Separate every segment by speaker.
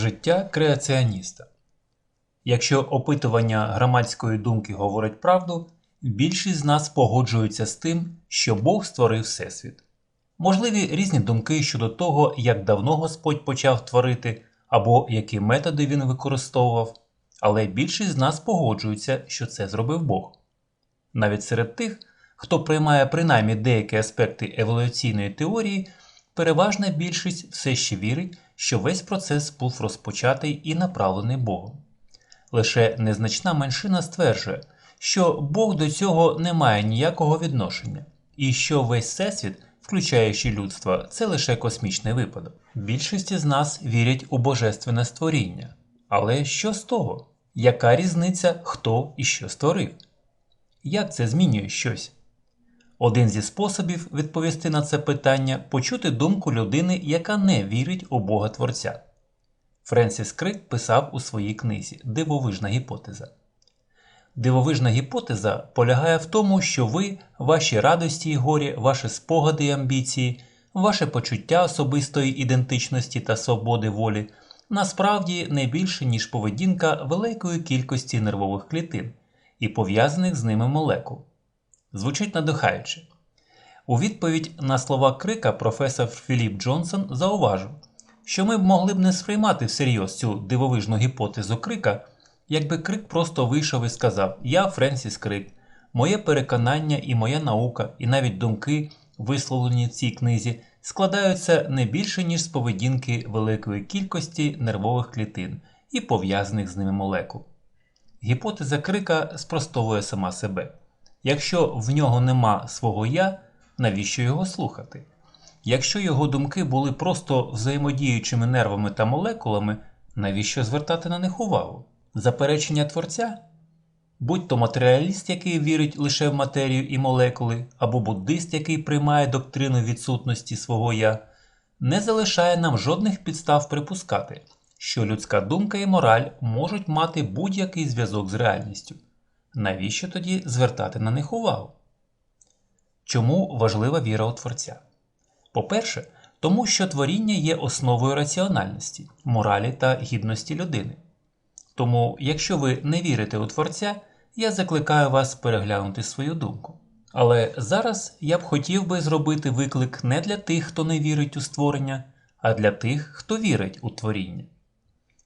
Speaker 1: Життя креаціоніста. Якщо опитування громадської думки говорить правду, більшість з нас погоджуються з тим, що Бог створив Всесвіт. Можливі різні думки щодо того, як давно Господь почав творити або які методи він використовував, але більшість з нас погоджуються, що це зробив Бог. Навіть серед тих, хто приймає принаймні деякі аспекти еволюційної теорії, переважна більшість все ще вірить, що весь процес був розпочатий і направлений Богом. Лише незначна меншина стверджує, що Бог до цього не має ніякого відношення, і що весь всесвіт, включаючи людство, це лише космічний випадок. Більшість з нас вірять у божественне створіння. Але що з того? Яка різниця, хто і що створив? Як це змінює щось? Один зі способів відповісти на це питання почути думку людини, яка не вірить у Бога Творця. Френсіс Крик писав у своїй книзі Дивовижна гіпотеза. Дивовижна гіпотеза полягає в тому, що ви, ваші радості і горі, ваші спогади і амбіції, ваше почуття особистої ідентичності та свободи волі насправді не більше, ніж поведінка великої кількості нервових клітин і пов'язаних з ними молекул. Звучить надихаюче. У відповідь на слова крика професор Філіп Джонсон зауважив, що ми б могли б не сприймати всерйоз цю дивовижну гіпотезу крика, якби крик просто вийшов і сказав Я Френсіс Крик, моє переконання і моя наука, і навіть думки, висловлені в цій книзі, складаються не більше, ніж з поведінки великої кількості нервових клітин і пов'язаних з ними молекул. Гіпотеза крика спростовує сама себе. Якщо в нього нема свого я, навіщо його слухати? Якщо його думки були просто взаємодіючими нервами та молекулами, навіщо звертати на них увагу? Заперечення творця? Будь то матеріаліст, який вірить лише в матерію і молекули, або буддист, який приймає доктрину відсутності свого я, не залишає нам жодних підстав припускати, що людська думка і мораль можуть мати будь-який зв'язок з реальністю. Навіщо тоді звертати на них увагу? Чому важлива віра у Творця? По-перше, тому що творіння є основою раціональності, моралі та гідності людини. Тому, якщо ви не вірите у Творця, я закликаю вас переглянути свою думку. Але зараз я б хотів би зробити виклик не для тих, хто не вірить у створення, а для тих, хто вірить у творіння.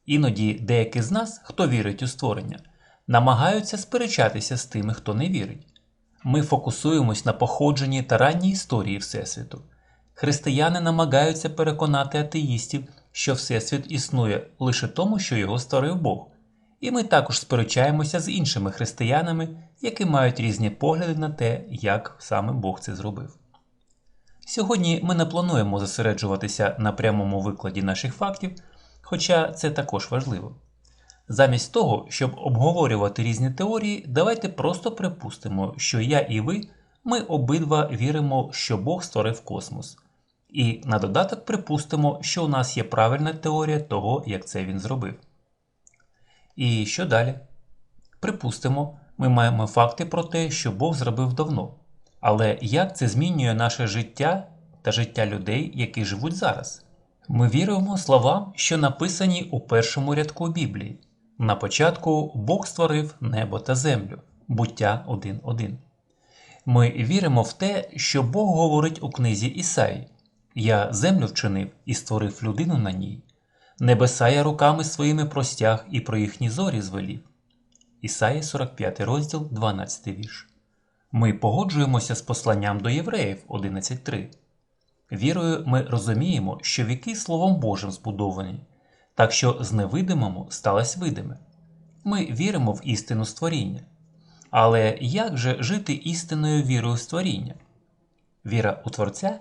Speaker 1: Іноді деякі з нас, хто вірить у створення, намагаються сперечатися з тими, хто не вірить. Ми фокусуємось на походженні та ранній історії Всесвіту. Християни намагаються переконати атеїстів, що Всесвіт існує лише тому, що його створив Бог. І ми також сперечаємося з іншими християнами, які мають різні погляди на те, як саме Бог це зробив. Сьогодні ми не плануємо зосереджуватися на прямому викладі наших фактів, хоча це також важливо. Замість того, щоб обговорювати різні теорії, давайте просто припустимо, що я і ви, ми обидва віримо, що Бог створив космос. І на додаток припустимо, що у нас є правильна теорія того, як це він зробив. І що далі? Припустимо, ми маємо факти про те, що Бог зробив давно. Але як це змінює наше життя та життя людей, які живуть зараз? Ми віримо словам, що написані у першому рядку Біблії. На початку Бог створив небо та землю, буття 1.1. Ми віримо в те, що Бог говорить у книзі Ісаї Я землю вчинив і створив людину на ній. Небеса я руками своїми простяг і про їхні зорі звелів. Ісаї 45 розділ, 12 вірш. Ми погоджуємося з посланням до євреїв 11.3. Вірою ми розуміємо, що віки Словом Божим збудовані, так що з невидимому сталося видиме. Ми віримо в істину створіння. Але як же жити істинною вірою створіння? Віра у Творця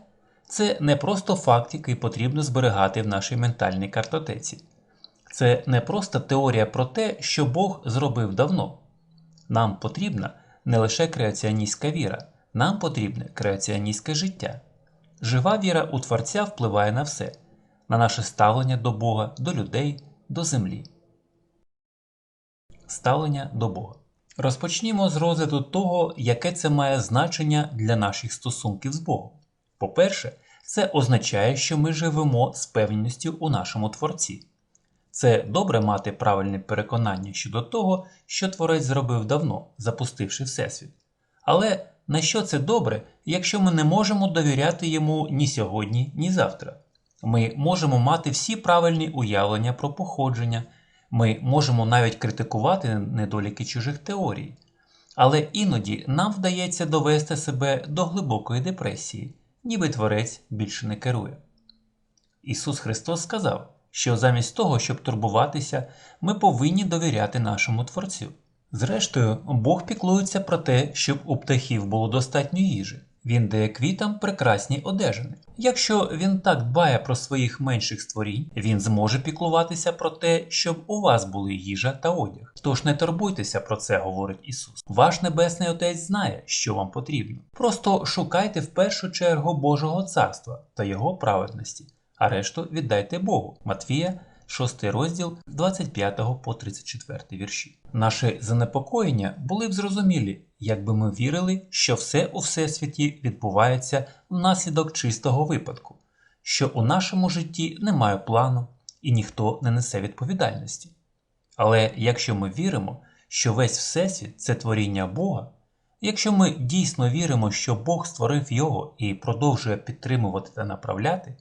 Speaker 1: це не просто факт, який потрібно зберігати в нашій ментальній картотеці. Це не просто теорія про те, що Бог зробив давно. Нам потрібна не лише креаціоністська віра, нам потрібне креаціоністське життя. Жива віра у Творця впливає на все, на наше ставлення до Бога, до людей, до землі. Ставлення до Бога. Розпочнімо з розгляду того, яке це має значення для наших стосунків з Богом. По-перше, це означає, що ми живемо з певністю у нашому Творці. Це добре мати правильне переконання щодо того, що творець зробив давно, запустивши Всесвіт. Але на що це добре, якщо ми не можемо довіряти йому ні сьогодні, ні завтра? Ми можемо мати всі правильні уявлення про походження, ми можемо навіть критикувати недоліки чужих теорій. Але іноді нам вдається довести себе до глибокої депресії, ніби творець більше не керує. Ісус Христос сказав, що замість того, щоб турбуватися, ми повинні довіряти нашому Творцю. Зрештою, Бог піклується про те, щоб у птахів було достатньо їжі. Він дає квітам прекрасні одежини. Якщо він так дбає про своїх менших створінь, він зможе піклуватися про те, щоб у вас були їжа та одяг. Тож не турбуйтеся про це, говорить Ісус. Ваш Небесний Отець знає, що вам потрібно. Просто шукайте в першу чергу Божого царства та Його праведності, а решту віддайте Богу. Матвія 6 розділ з 25 по 34 вірші. Наші занепокоєння були б зрозумілі, якби ми вірили, що все у всесвіті відбувається внаслідок чистого випадку, що у нашому житті немає плану і ніхто не несе відповідальності. Але якщо ми віримо, що весь всесвіт це творіння Бога, якщо ми дійсно віримо, що Бог створив його і продовжує підтримувати та направляти,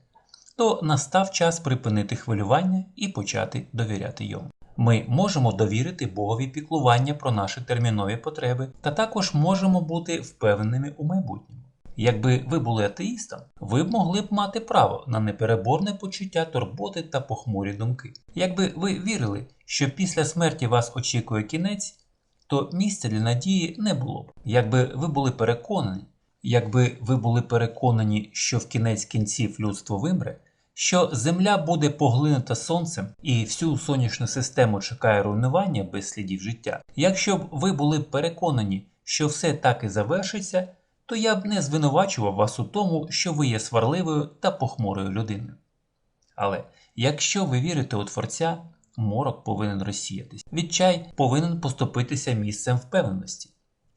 Speaker 1: то настав час припинити хвилювання і почати довіряти йому. Ми можемо довірити Богові піклування про наші термінові потреби, та також можемо бути впевненими у майбутньому. Якби ви були атеїстом, ви б могли б мати право на непереборне почуття турботи та похмурі думки. Якби ви вірили, що після смерті вас очікує кінець, то місця для надії не було б. Якби ви були переконані, якби ви були переконані, що в кінець кінців людство вимре, що Земля буде поглинута сонцем і всю сонячну систему чекає руйнування без слідів життя. Якщо б ви були переконані, що все так і завершиться, то я б не звинувачував вас у тому, що ви є сварливою та похмурою людиною. Але якщо ви вірите у Творця, морок повинен розсіятись, відчай повинен поступитися місцем впевненості.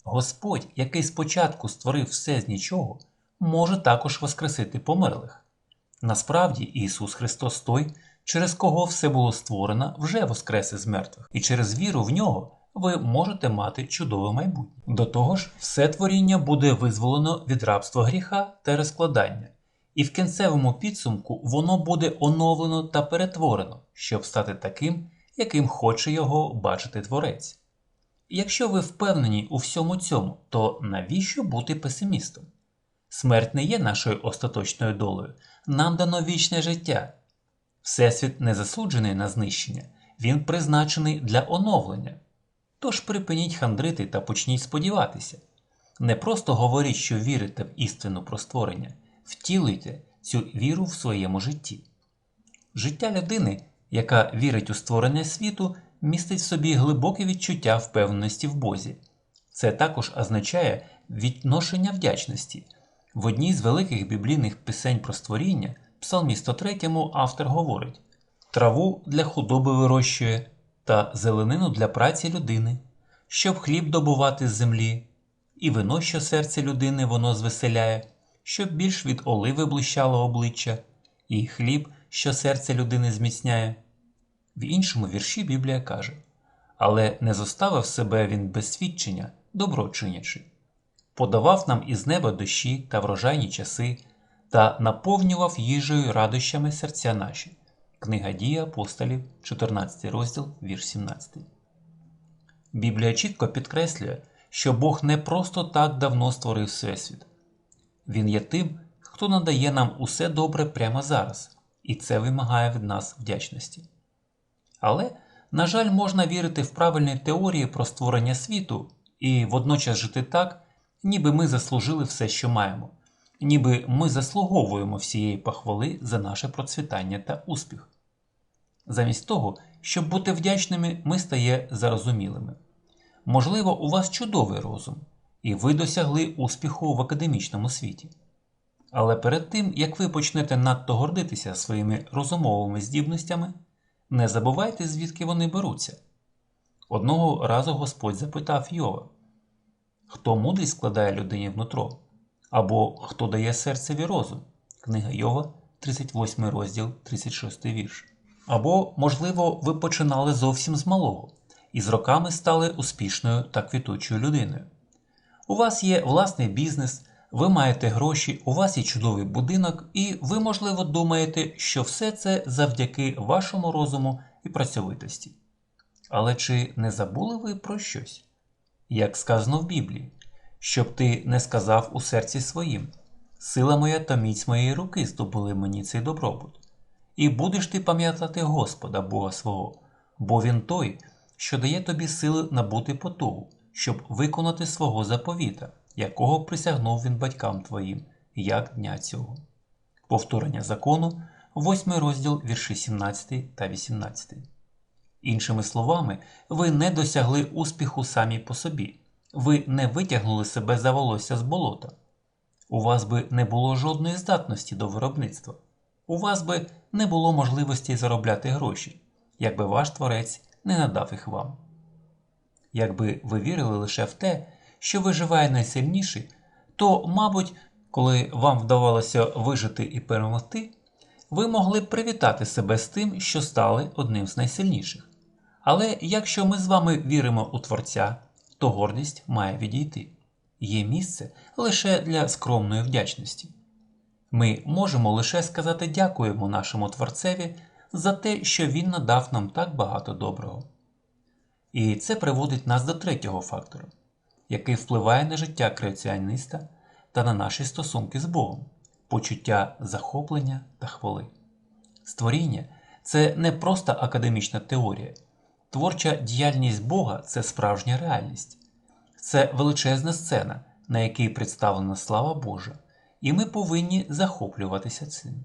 Speaker 1: Господь, який спочатку створив все з нічого, може також воскресити померлих. Насправді Ісус Христос той, через кого все було створено, вже воскрес із мертвих, і через віру в нього ви можете мати чудове майбутнє. До того ж, все творіння буде визволено від рабства гріха та розкладання, і в кінцевому підсумку воно буде оновлено та перетворено, щоб стати таким, яким хоче його бачити творець. Якщо ви впевнені у всьому цьому, то навіщо бути песимістом? Смерть не є нашою остаточною долею, нам дано вічне життя. Всесвіт не засуджений на знищення, він призначений для оновлення. Тож припиніть хандрити та почніть сподіватися. Не просто говоріть, що вірите в істину про створення, втілуйте цю віру в своєму житті. Життя людини, яка вірить у створення світу, містить в собі глибоке відчуття впевненості в Бозі. Це також означає відношення вдячності. В одній з великих біблійних пісень про створіння, Псалмі 103 автор говорить: траву для худоби вирощує та зеленину для праці людини, щоб хліб добувати з землі, і вино, що серце людини воно звеселяє, щоб більш від оливи блищало обличчя, і хліб, що серце людини зміцняє. В іншому вірші Біблія каже: Але не зоставив себе він без свідчення, добро чинячи подавав нам із неба дощі та врожайні часи та наповнював їжею радощами серця наші. Книга дії апостолів, 14 розділ, вірш 17. Біблія чітко підкреслює, що Бог не просто так давно створив Всесвіт. Він є тим, хто надає нам усе добре прямо зараз, і це вимагає від нас вдячності. Але, на жаль, можна вірити в правильні теорії про створення світу і водночас жити так, ніби ми заслужили все, що маємо, ніби ми заслуговуємо всієї похвали за наше процвітання та успіх. Замість того, щоб бути вдячними, ми стає зарозумілими. Можливо, у вас чудовий розум, і ви досягли успіху в академічному світі. Але перед тим, як ви почнете надто гордитися своїми розумовими здібностями, не забувайте, звідки вони беруться. Одного разу Господь запитав Йова, Хто мудрість складає людині внутро, або хто дає серцеві розум. Книга Йова, 38 розділ, 36 вірш. Або, можливо, ви починали зовсім з малого і з роками стали успішною та квітучою людиною. У вас є власний бізнес, ви маєте гроші, у вас є чудовий будинок, і ви, можливо, думаєте, що все це завдяки вашому розуму і працьовитості. Але чи не забули ви про щось? Як сказано в Біблії, щоб ти не сказав у серці своїм, сила моя та міць моєї руки здобули мені цей добробут. І будеш ти пам'ятати Господа Бога свого, бо Він той, що дає тобі сили набути потугу, щоб виконати свого заповіта, якого присягнув він батькам твоїм, як дня цього. Повторення закону, 8 розділ вірші 17 та 18. Іншими словами, ви не досягли успіху самі по собі, ви не витягнули себе за волосся з болота. У вас би не було жодної здатності до виробництва. У вас би не було можливості заробляти гроші, якби ваш творець не надав їх вам. Якби ви вірили лише в те, що виживає найсильніший, то, мабуть, коли вам вдавалося вижити і перемогти, ви могли привітати себе з тим, що стали одним з найсильніших. Але якщо ми з вами віримо у Творця, то гордість має відійти. Є місце лише для скромної вдячності. Ми можемо лише сказати дякуємо нашому Творцеві за те, що Він надав нам так багато доброго. І це приводить нас до третього фактора, який впливає на життя креаціоніста та на наші стосунки з Богом, почуття захоплення та хвали. Створіння це не просто академічна теорія. Творча діяльність Бога це справжня реальність, це величезна сцена, на якій представлена слава Божа, і ми повинні захоплюватися цим.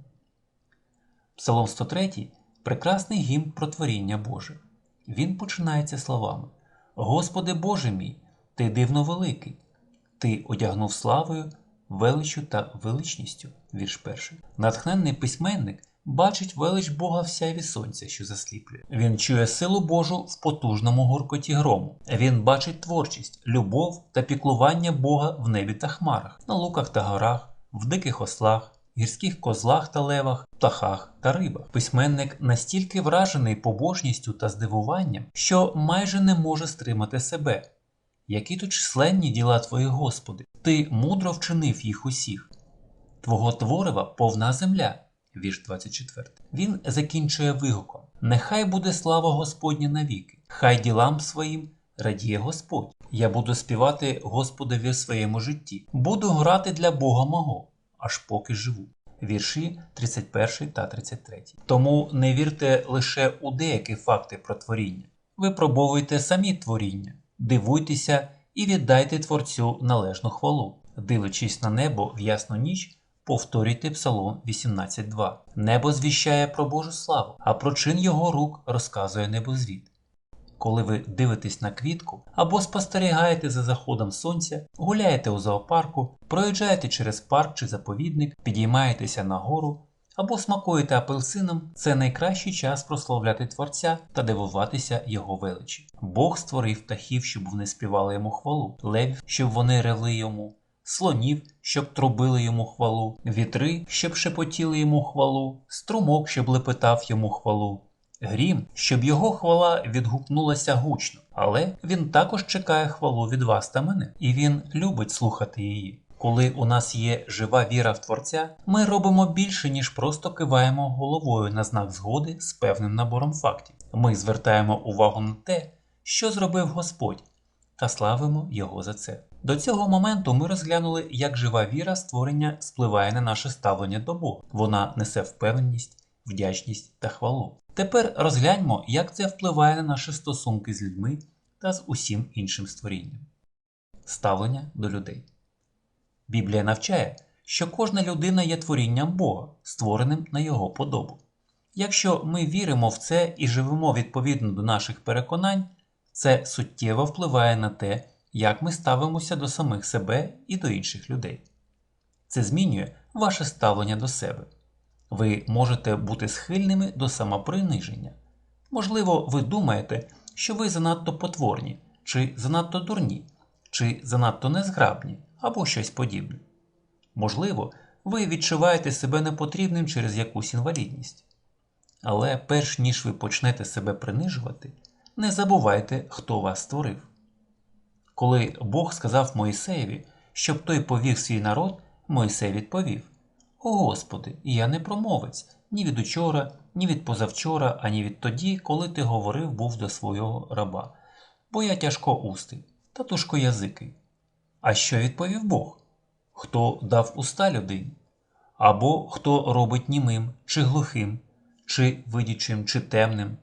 Speaker 1: Псалом 103 прекрасний гімн про творіння Боже. Він починається словами: Господи Боже мій, Ти дивно великий, Ти одягнув славою, величю та величністю. Вірш перший. Натхненний письменник бачить велич Бога в сонця, що засліплює. Він чує силу Божу в потужному гуркоті грому. Він бачить творчість, любов та піклування Бога в небі та хмарах, на луках та горах, в диких ослах, гірських козлах та левах, птахах та рибах. Письменник настільки вражений побожністю та здивуванням, що майже не може стримати себе. Які тут численні діла твої, Господи, ти мудро вчинив їх усіх. Твого творива повна земля. Вірш 24. Він закінчує вигуком: Нехай буде слава Господня навіки, хай ділам своїм радіє Господь. Я буду співати Господові в своєму житті, буду грати для Бога мого, аж поки живу. Вірші 31 та 33. Тому не вірте лише у деякі факти про творіння. Випробовуйте самі творіння, дивуйтеся і віддайте Творцю належну хвалу, дивлячись на небо в ясну ніч. Повторюйте Псалом 18.2. Небо звіщає про Божу славу, а про чин його рук розказує небозвід. Коли ви дивитесь на квітку або спостерігаєте за заходом сонця, гуляєте у зоопарку, проїжджаєте через парк чи заповідник, підіймаєтеся на гору або смакуєте апельсином, це найкращий час прославляти Творця та дивуватися його величі. Бог створив птахів, щоб вони співали йому хвалу, левів, щоб вони ревли йому слонів, щоб трубили йому хвалу, вітри, щоб шепотіли йому хвалу, струмок, щоб лепетав йому хвалу, грім, щоб його хвала відгукнулася гучно, але він також чекає хвалу від вас та мене, і він любить слухати її. Коли у нас є жива віра в Творця, ми робимо більше, ніж просто киваємо головою на знак згоди з певним набором фактів. Ми звертаємо увагу на те, що зробив Господь, та славимо Його за це. До цього моменту ми розглянули, як жива віра створення спливає на наше ставлення до Бога. Вона несе впевненість, вдячність та хвалу. Тепер розгляньмо, як це впливає на наші стосунки з людьми та з усім іншим створінням. Ставлення до людей. Біблія навчає, що кожна людина є творінням Бога, створеним на Його подобу. Якщо ми віримо в це і живемо відповідно до наших переконань, це суттєво впливає на те, як ми ставимося до самих себе і до інших людей. Це змінює ваше ставлення до себе. Ви можете бути схильними до самоприниження. Можливо, ви думаєте, що ви занадто потворні, чи занадто дурні, чи занадто незграбні, або щось подібне. Можливо, ви відчуваєте себе непотрібним через якусь інвалідність. Але перш ніж ви почнете себе принижувати, не забувайте, хто вас створив. Коли Бог сказав Моїсеєві, щоб той повів свій народ, Моїсей відповів: О Господи, я не промовець ні від учора, ні від позавчора, ані від тоді, коли ти говорив був до свого раба, бо я тяжко устий та тужкоязикий. А що відповів Бог? Хто дав уста людині? Або хто робить німим, чи глухим, чи видячим, чи темним?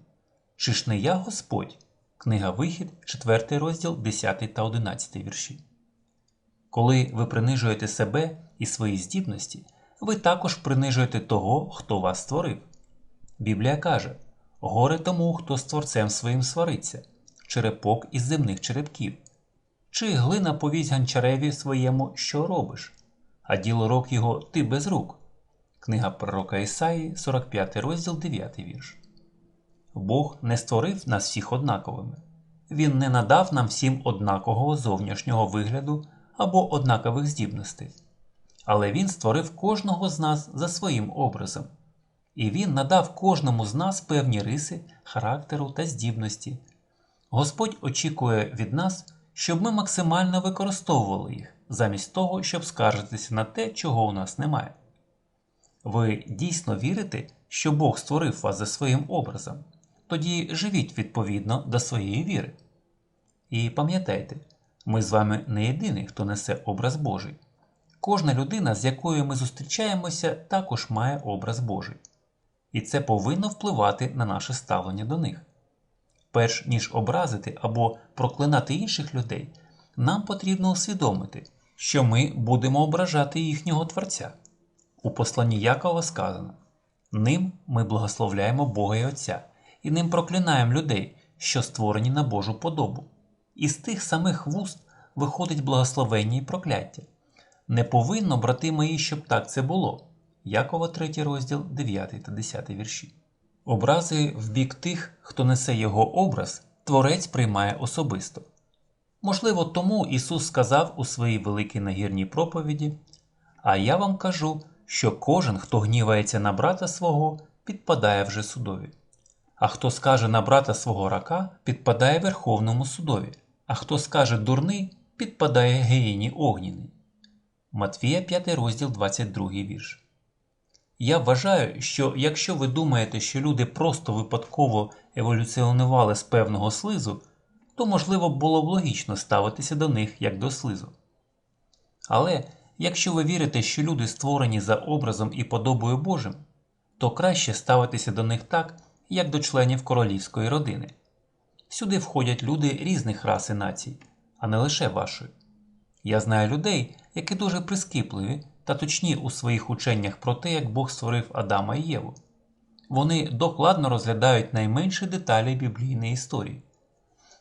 Speaker 1: Чи ж не я Господь? Книга Вихід, 4 розділ, 10 та 11 вірші. Коли ви принижуєте себе і свої здібності, ви також принижуєте того, хто вас створив. Біблія каже: горе тому, хто з творцем своїм свариться, черепок із земних черепків. Чи глина повість ганчареві своєму, що робиш, а діло рок його ти без рук. Книга пророка Ісаї, 45 розділ, 9 вірш. Бог не створив нас всіх однаковими. Він не надав нам всім однакового зовнішнього вигляду або однакових здібностей. Але Він створив кожного з нас за своїм образом. І Він надав кожному з нас певні риси, характеру та здібності. Господь очікує від нас, щоб ми максимально використовували їх, замість того, щоб скаржитися на те, чого у нас немає. Ви дійсно вірите, що Бог створив вас за своїм образом, тоді живіть відповідно до своєї віри. І пам'ятайте, ми з вами не єдиний, хто несе образ Божий. Кожна людина, з якою ми зустрічаємося, також має образ Божий. І це повинно впливати на наше ставлення до них. Перш ніж образити або проклинати інших людей, нам потрібно усвідомити, що ми будемо ображати їхнього Творця. У посланні Якова сказано: Ним ми благословляємо Бога і Отця, і ним проклинаємо людей, що створені на Божу подобу. І з тих самих вуст виходить благословення і прокляття. Не повинно, брати мої, щоб так це було. Якова 3 розділ 9 та 10 вірші. Образи в бік тих, хто несе його образ, творець приймає особисто. Можливо, тому Ісус сказав у своїй великій нагірній проповіді: А я вам кажу, що кожен, хто гнівається на брата свого, підпадає вже судові. А хто скаже на брата свого рака, підпадає Верховному судові, а хто скаже дурний, підпадає геїні огнінний. Матвія 5 розділ 22 вірш. Я вважаю, що якщо ви думаєте, що люди просто випадково еволюціонували з певного слизу, то можливо було б логічно ставитися до них як до слизу. Але якщо ви вірите, що люди створені за образом і подобою Божим, то краще ставитися до них так, як до членів королівської родини. Сюди входять люди різних рас і націй, а не лише вашої. Я знаю людей, які дуже прискіпливі та точні у своїх ученнях про те, як Бог створив Адама і Єву. Вони докладно розглядають найменші деталі біблійної історії,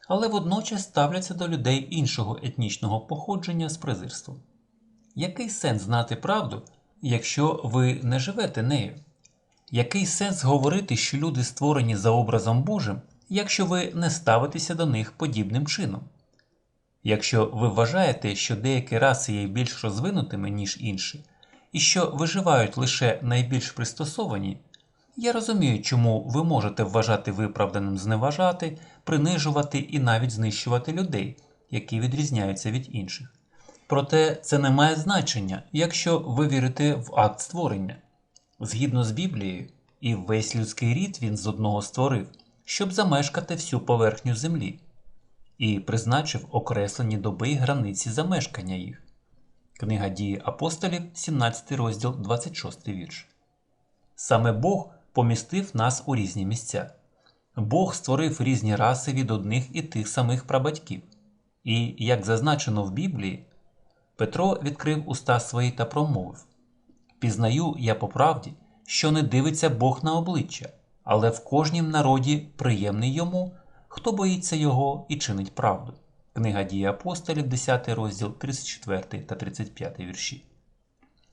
Speaker 1: але водночас ставляться до людей іншого етнічного походження з презирством. Який сенс знати правду, якщо ви не живете нею? Який сенс говорити, що люди створені за образом Божим, якщо ви не ставитеся до них подібним чином? Якщо ви вважаєте, що деякі раси є більш розвинутими, ніж інші, і що виживають лише найбільш пристосовані, я розумію, чому ви можете вважати виправданим зневажати, принижувати і навіть знищувати людей, які відрізняються від інших. Проте це не має значення, якщо ви вірите в акт створення. Згідно з Біблією, і весь людський рід він з одного створив, щоб замешкати всю поверхню землі і призначив окреслені доби й границі замешкання їх. Книга дії апостолів, 17 розділ, 26 вірш. Саме Бог помістив нас у різні місця. Бог створив різні раси від одних і тих самих прабатьків. І, як зазначено в Біблії, Петро відкрив уста свої та промовив: Пізнаю я по правді, що не дивиться Бог на обличчя, але в кожнім народі приємний йому хто боїться його і чинить правду. Книга дії апостолів, 10 розділ 34 та 35 вірші.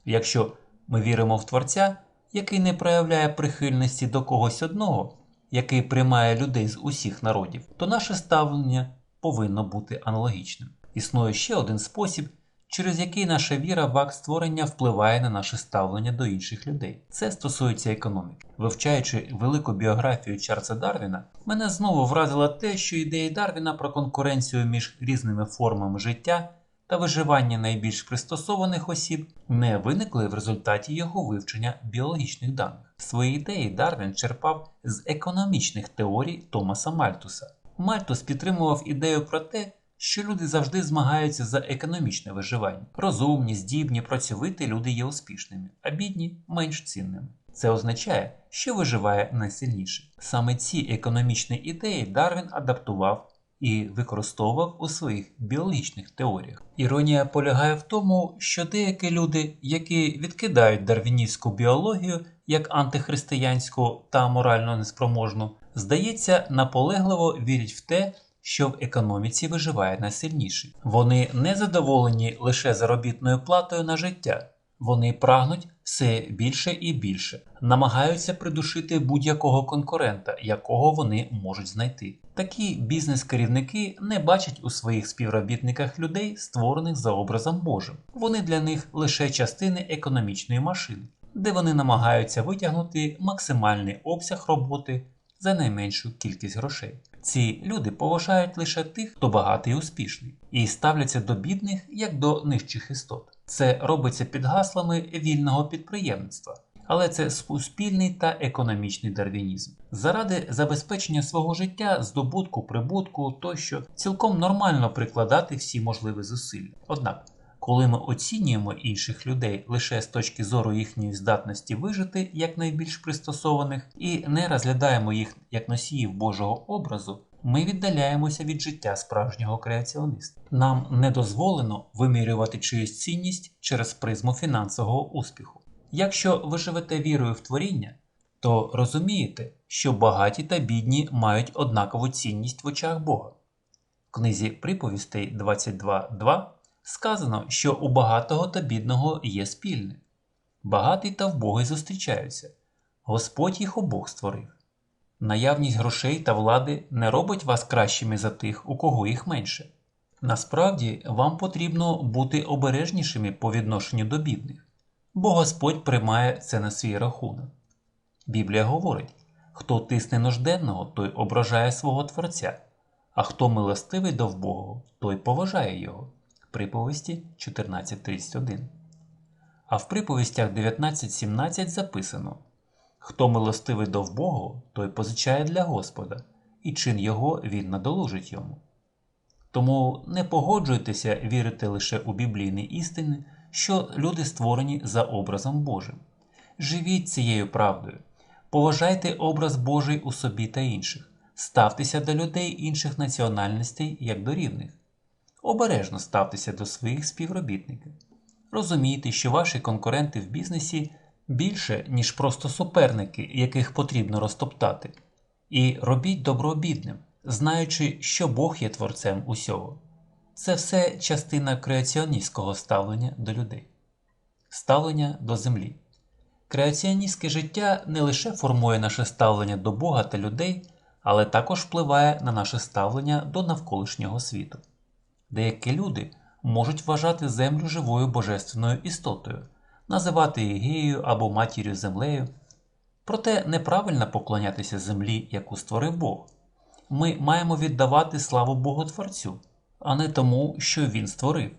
Speaker 1: Якщо ми віримо в Творця, який не проявляє прихильності до когось одного, який приймає людей з усіх народів, то наше ставлення повинно бути аналогічним. Існує ще один спосіб, через який наша віра в акт створення впливає на наше ставлення до інших людей. Це стосується економіки. Вивчаючи велику біографію Чарльза Дарвіна, мене знову вразило те, що ідеї Дарвіна про конкуренцію між різними формами життя та виживання найбільш пристосованих осіб не виникли в результаті його вивчення біологічних даних. Свої ідеї Дарвін черпав з економічних теорій Томаса Мальтуса. Мальтус підтримував ідею про те, що люди завжди змагаються за економічне виживання. Розумні, здібні, працьовиті люди є успішними, а бідні менш цінними. Це означає, що виживає найсильніший. Саме ці економічні ідеї Дарвін адаптував і використовував у своїх біологічних теоріях. Іронія полягає в тому, що деякі люди, які відкидають дарвіністську біологію як антихристиянську та морально неспроможну, здається, наполегливо вірять в те, що в економіці виживає найсильніший. Вони не задоволені лише заробітною платою на життя. Вони прагнуть все більше і більше, намагаються придушити будь-якого конкурента, якого вони можуть знайти. Такі бізнес-керівники не бачать у своїх співробітниках людей, створених за образом Божим. Вони для них лише частини економічної машини, де вони намагаються витягнути максимальний обсяг роботи за найменшу кількість грошей. Ці люди поважають лише тих, хто багатий і успішний, і ставляться до бідних як до нижчих істот. Це робиться під гаслами вільного підприємництва, але це суспільний та економічний дарвінізм. Заради забезпечення свого життя, здобутку, прибутку тощо цілком нормально прикладати всі можливі зусилля. Однак, коли ми оцінюємо інших людей лише з точки зору їхньої здатності вижити як найбільш пристосованих і не розглядаємо їх як носіїв Божого образу, ми віддаляємося від життя справжнього креаціониста. Нам не дозволено вимірювати чиюсь цінність через призму фінансового успіху. Якщо ви живете вірою в творіння, то розумієте, що багаті та бідні мають однакову цінність в очах Бога. В книзі приповістей 22.2 сказано, що у багатого та бідного є спільне. Багатий та вбогий зустрічаються. Господь їх обох створив. Наявність грошей та влади не робить вас кращими за тих, у кого їх менше. Насправді, вам потрібно бути обережнішими по відношенню до бідних, бо Господь приймає це на свій рахунок. Біблія говорить: хто тисне нужденного, той ображає свого Творця, а хто милостивий до вбогого, той поважає його. Приповісті 14.31. А в приповістях 19.17 записано Хто милостивий до вбогого, той позичає для Господа, і чин його він надолужить йому. Тому не погоджуйтеся вірити лише у біблійні істини, що люди створені за образом Божим. Живіть цією правдою, поважайте образ Божий у собі та інших, ставтеся до людей інших національностей як до рівних. Обережно ставтеся до своїх співробітників. Розумійте, що ваші конкуренти в бізнесі більше, ніж просто суперники, яких потрібно розтоптати, і робіть добро бідним, знаючи, що Бог є творцем усього. Це все частина креаціоністського ставлення до людей, ставлення до землі. Креаціоністське життя не лише формує наше ставлення до Бога та людей, але також впливає на наше ставлення до навколишнього світу. Деякі люди можуть вважати землю живою божественною істотою, називати її геєю або матір'ю землею. Проте неправильно поклонятися землі, яку створив Бог. Ми маємо віддавати славу Боготворцю, а не тому, що Він створив.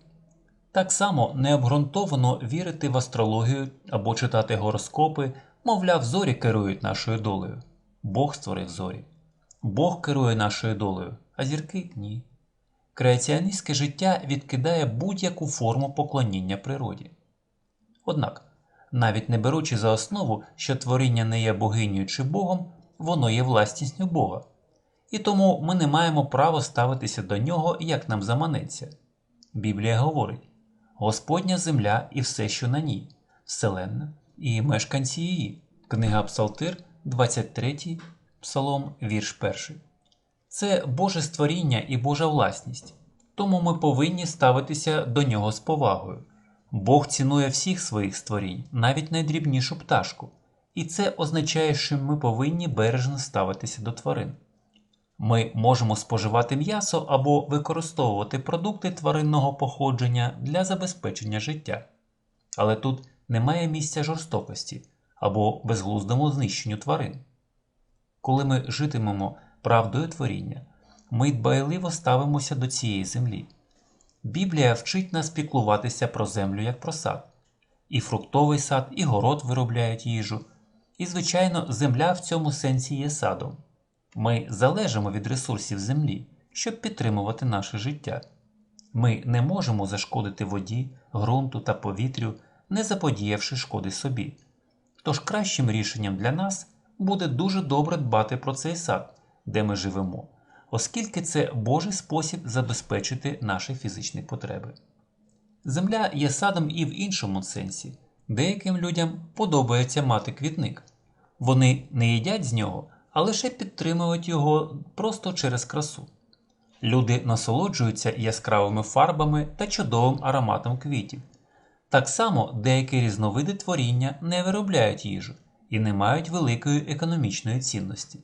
Speaker 1: Так само необґрунтовано вірити в астрологію або читати гороскопи, мовляв, зорі керують нашою долею. Бог створив зорі. Бог керує нашою долею, а зірки ні. Креаціоністське життя відкидає будь-яку форму поклоніння природі. Однак, навіть не беручи за основу, що творіння не є богинею чи Богом, воно є власністю Бога. І тому ми не маємо права ставитися до нього, як нам заманеться. Біблія говорить Господня земля і все, що на ній, вселенна і мешканці її. Книга Псалтир, 23, Псалом, вірш 1. Це Боже створіння і Божа власність, тому ми повинні ставитися до нього з повагою. Бог цінує всіх своїх створінь, навіть найдрібнішу пташку, і це означає, що ми повинні бережно ставитися до тварин. Ми можемо споживати м'ясо або використовувати продукти тваринного походження для забезпечення життя. Але тут немає місця жорстокості або безглуздому знищенню тварин. Коли ми житимемо правдою творіння, ми дбайливо ставимося до цієї землі. Біблія вчить нас піклуватися про землю як про сад. І фруктовий сад, і город виробляють їжу. І, звичайно, земля в цьому сенсі є садом. Ми залежимо від ресурсів землі, щоб підтримувати наше життя. Ми не можемо зашкодити воді, ґрунту та повітрю, не заподіявши шкоди собі. Тож кращим рішенням для нас буде дуже добре дбати про цей сад, де ми живемо, оскільки це Божий спосіб забезпечити наші фізичні потреби. Земля є садом і в іншому сенсі. Деяким людям подобається мати квітник. Вони не їдять з нього, а лише підтримують його просто через красу. Люди насолоджуються яскравими фарбами та чудовим ароматом квітів. Так само деякі різновиди творіння не виробляють їжу і не мають великої економічної цінності.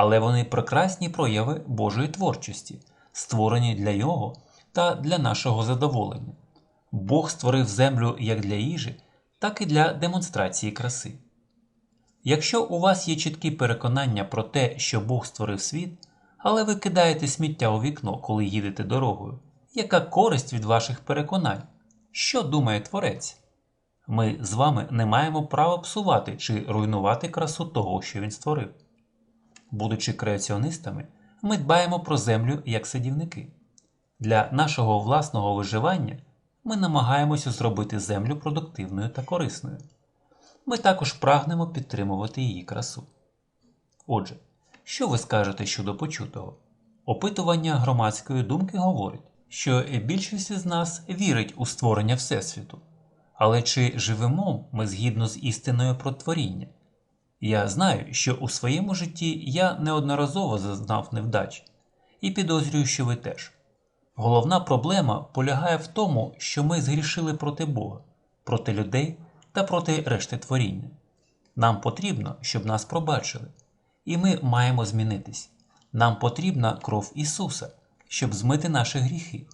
Speaker 1: Але вони прекрасні прояви Божої творчості, створені для його та для нашого задоволення. Бог створив землю як для їжі, так і для демонстрації краси. Якщо у вас є чіткі переконання про те, що Бог створив світ, але ви кидаєте сміття у вікно, коли їдете дорогою, яка користь від ваших переконань? Що думає творець? Ми з вами не маємо права псувати чи руйнувати красу того, що він створив. Будучи креаціонистами, ми дбаємо про землю як садівники. Для нашого власного виживання ми намагаємося зробити землю продуктивною та корисною. Ми також прагнемо підтримувати її красу. Отже, що ви скажете щодо почутого? Опитування громадської думки говорить, що більшість з нас вірить у створення Всесвіту. Але чи живемо ми згідно з істиною про творіння? Я знаю, що у своєму житті я неодноразово зазнав невдач, і підозрюю, що ви теж. Головна проблема полягає в тому, що ми згрішили проти Бога, проти людей та проти решти творіння. Нам потрібно, щоб нас пробачили, і ми маємо змінитись. Нам потрібна кров Ісуса, щоб змити наші гріхи,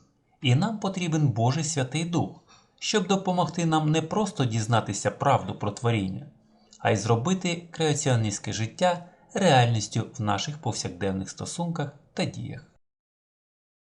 Speaker 1: і нам потрібен Божий Святий Дух, щоб допомогти нам не просто дізнатися правду про творіння, а й зробити креаціоністське життя реальністю в наших повсякденних стосунках та діях.